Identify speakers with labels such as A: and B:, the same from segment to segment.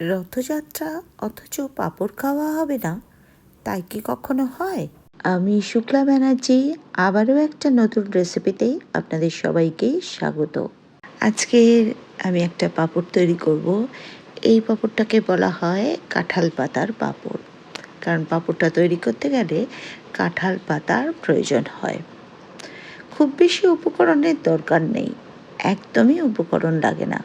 A: রথযাত্রা অথচ পাপড় খাওয়া হবে না, তাই কি কখনো হয়? আমি শুক্লা ব্যানার্জি, আবারও একটা নতুন রেসিপিতেই আপনাদের সবাইকে স্বাগত। আজকে আমি একটা পাপড় তৈরি করব। এই পাপড়টাকে বলা হয় কাঁঠাল পাতার পাপড়। কারণ পাপড়টা তৈরি করতে গেলে কাঁঠাল পাতার প্রয়োজন হয়। খুব বেশি উপকরণের দরকার নেই, একদমই উপকরণ লাগে না।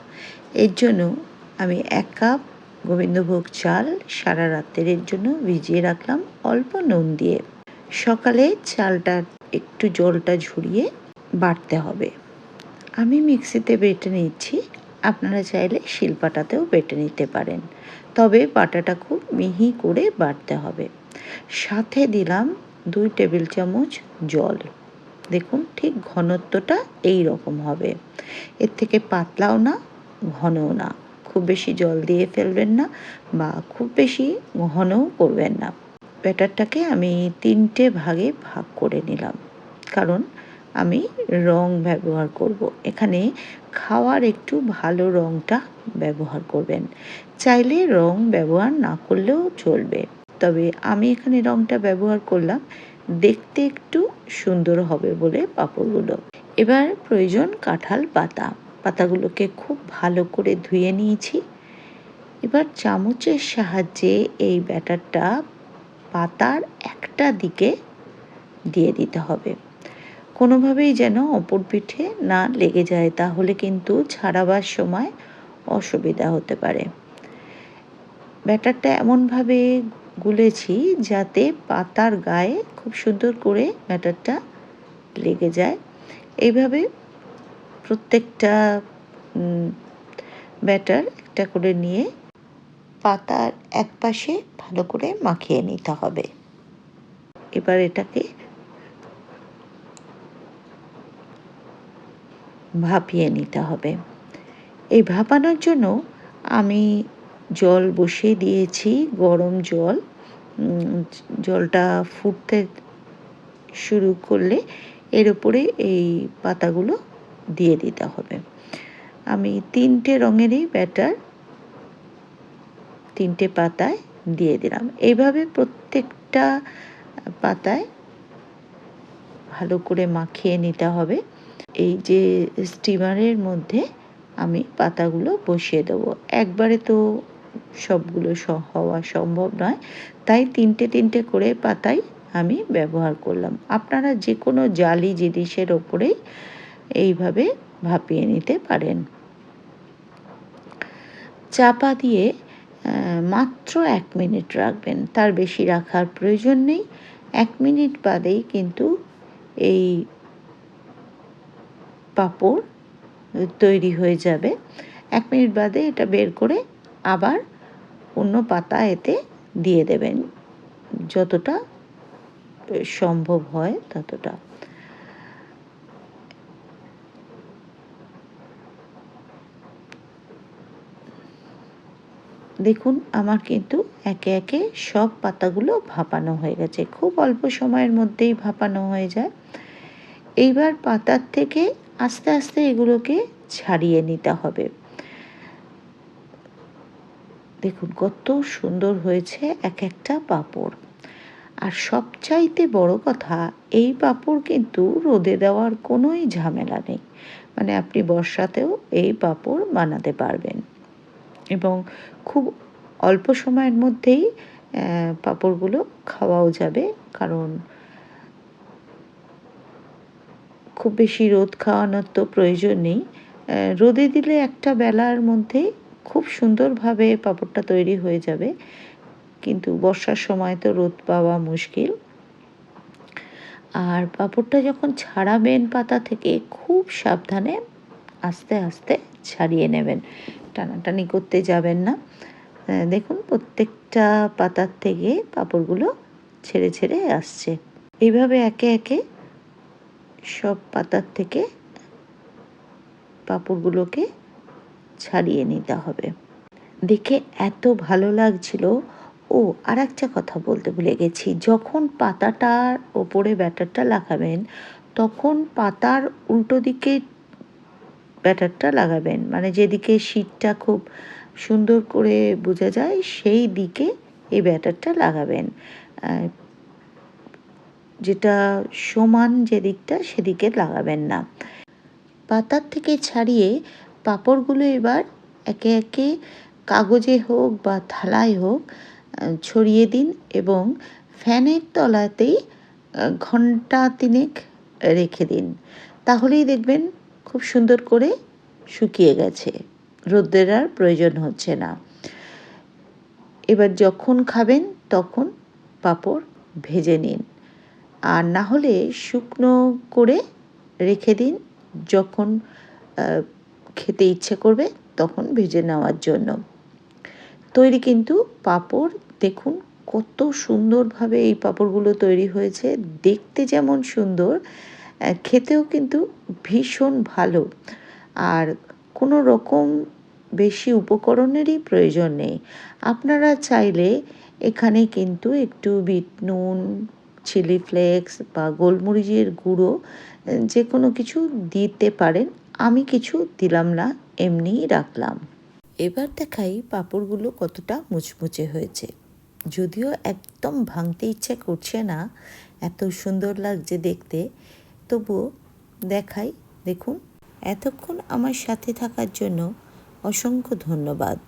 A: এর জন্য আমি এক কাপ গোবিন্দভোগ চাল সারা রাত্রের জন্য ভিজিয়ে রাখলাম অল্প নুন দিয়ে। সকালে চালটা একটু জলটা ঝরিয়ে বাটতে হবে। আমি মিক্সিতে বেটে নিচ্ছি, আপনারা চাইলে শিলপাটাতেও বেটে নিতে পারেন। তবে বাটাটা খুব মিহি করে বাটতে হবে। সাথে দিলাম দুই টেবিল চামচ জল। দেখুন ঠিক ঘনত্বটা এই রকম হবে। এর থেকে পাতলাও না, ঘনও না। খুব বেশি জল দিয়ে ফেলবেন না বা খুব বেশি ঘনও করবেন না। ব্যাটারটাকে আমি তিনটে ভাগে ভাগ করে নিলাম। কারণ আমি রং ব্যবহার করব। এখানে খাওয়ার একটু ভালো রংটা ব্যবহার করবেন। চাইলে রং ব্যবহার না করলেও চলবে। তবে আমি এখানে রংটা ব্যবহার করলাম। দেখতে একটু সুন্দর হবে বলে পাঁপড়গুলো। এবার প্রয়োজন কাঁঠাল পাতা। পাতাগুলোকে খুব ভালো করে ধুয়ে নিয়েছি। এবার চামচের সাহায্যে এই ব্যাটারটা পাতার একটা দিকে দিয়ে দিতে হবে। কোনোভাবেই যেন অপর পিঠে না লেগে যায়, তাহলে কিন্তু ছাড়াবার সময় অসুবিধা হতে পারে। ব্যাটারটা এমনভাবে গুলেছি যাতে পাতার গায়ে খুব সুন্দর করে ব্যাটারটা লেগে যায়। এইভাবে প্রত্যেকটা ব্যাটার একটা করে নিয়ে পাতার এক পাশে ভালো করে মাখিয়ে নিতে হবে। এবার এটাকে ভাপিয়ে নিতে হবে। এই ভাপানোর জন্য আমি জল বসিয়ে দিয়েছি, গরম জল। জলটা ফুটতে শুরু করলে এর উপরে এই পাতাগুলো দিয়ে দিতে হবে। আমি তিনটে রঙেরই ব্যাটার তিনটে পাতায় দিয়ে দিলাম। এইভাবে প্রত্যেকটা পাতায় ভালো করে মাখিয়ে নিতে হবে। এই যে স্টিমারের মধ্যে আমি পাতাগুলো বসিয়ে দেবো। একবারে তো সবগুলো হওয়া সম্ভব নয়। তাই তিনটে তিনটে করে পাতাই আমি ব্যবহার করলাম। আপনারা যে কোনো জালি জিনিসের ওপরেই এইভাবে ভাপিয়ে নিতে পারেন। চাপা দিয়ে মাত্র এক মিনিট রাখবেন। তার বেশি রাখার প্রয়োজন নেই। এক মিনিট বাদেই কিন্তু এই পাঁপড় তৈরি হয়ে যাবে। এক মিনিট বাদে এটা বের করে আবার অন্য পাতা এতে দিয়ে দেবেন। যতটা সম্ভব হয় ততটা। দেখুন, আমার কিন্তু একে একে সব পাতাগুলো ভাপানো হয়ে গেছে। খুব অল্প সময়ের মধ্যেই ভাপানো হয়ে যায়। এইবার পাতার থেকে আস্তে আস্তে এগুলোকে ছাড়িয়ে নিতে হবে। দেখুন, কত সুন্দর হয়েছে এক একটা পাপড়। আর সবচাইতে বড় কথা, এই পাপড় কিন্তু রোদে দেওয়ার কোনোই ঝামেলা নেই। মানে আপনি বর্ষাতেও এই পাপড় বানাতে পারবেন। এবং খুব অল্প সময়ের মধ্যেই পাঁপড়গুলো খাওয়াও যাবে। কারণ খুব বেশি রোদ খাওয়ানোর তো প্রয়োজন নেই। রোদে দিলে একটা বেলার মধ্যে খুব সুন্দরভাবে পাঁপড়টা তৈরি হয়ে যাবে। কিন্তু বর্ষার সময় তো রোদ পাওয়া মুশকিল। আর পাঁপড়টা যখন ছাড়াবেন পাতা থেকে, খুব সাবধানে আস্তে আস্তে ছাড়িয়ে নেবেন। টানাটানি করতে যাবেন না। দেখুন, প্রত্যেকটা পাতার থেকে পাঁপড়গুলো ছেড়ে ছেড়ে আসছে। এইভাবে একে একে সব পাতার থেকে পাঁপড়গুলোকে ছাড়িয়ে নিতে হবে। দেখে এত ভালো লাগছিল। ও আর কথা বলতে ভুলে গেছি। যখন পাতাটার ওপরে ব্যাটারটা লাগাবেন, তখন পাতার উল্টো দিকে ব্যাটারটা লাগাবেন। মানে যেদিকে শীতটা খুব সুন্দর করে বোঝা যায়, সেই দিকে এই ব্যাটারটা লাগাবেন। যেটা সমান যে দিকটা, সেদিকে লাগাবেন না। পাতার থেকে ছাড়িয়ে পাঁপড়গুলো এবার একে একে কাগজে হোক বা থালায় হোক ছড়িয়ে দিন এবং ফ্যানের তলাতেই ঘণ্টা তিনেক রেখে দিন। তাহলেই দেখবেন খুব সুন্দর করে শুকিয়ে গেছে। রোদ্রের আর প্রয়োজন হচ্ছে না। এবার যখন খাবেন, তখন পাঁপড় ভেজে নিন। আর না হলে শুকনো করে রেখে দিন। যখন খেতে ইচ্ছে করবে, তখন ভেজে নেওয়ার জন্য। তৈরি কিন্তু পাঁপড়, দেখুন কত সুন্দরভাবে এই পাঁপড়গুলো তৈরি হয়েছে। দেখতে যেমন সুন্দর খেতেও কিন্তু ভীষণ ভালো। আর কোনো রকম বেশি উপকরণেরই প্রয়োজন নেই। আপনারা চাইলে এখানে কিন্তু একটু বিট নুন, চিলি ফ্লেক্স বা গোলমরিচের গুঁড়ো যে কোনো কিছু দিতে পারেন। আমি কিছু দিলাম না, এমনিই রাখলাম। এবার দেখাই পাঁপড়গুলো কতটা মুচমুচে হয়েছে। যদিও একদম ভাঙতে ইচ্ছে করছে না, এত সুন্দর লাগছে দেখতে। তবুও দেখাই দেখুন। এতক্ষণ আমার সাথে থাকার জন্য অসংখ্য ধন্যবাদ।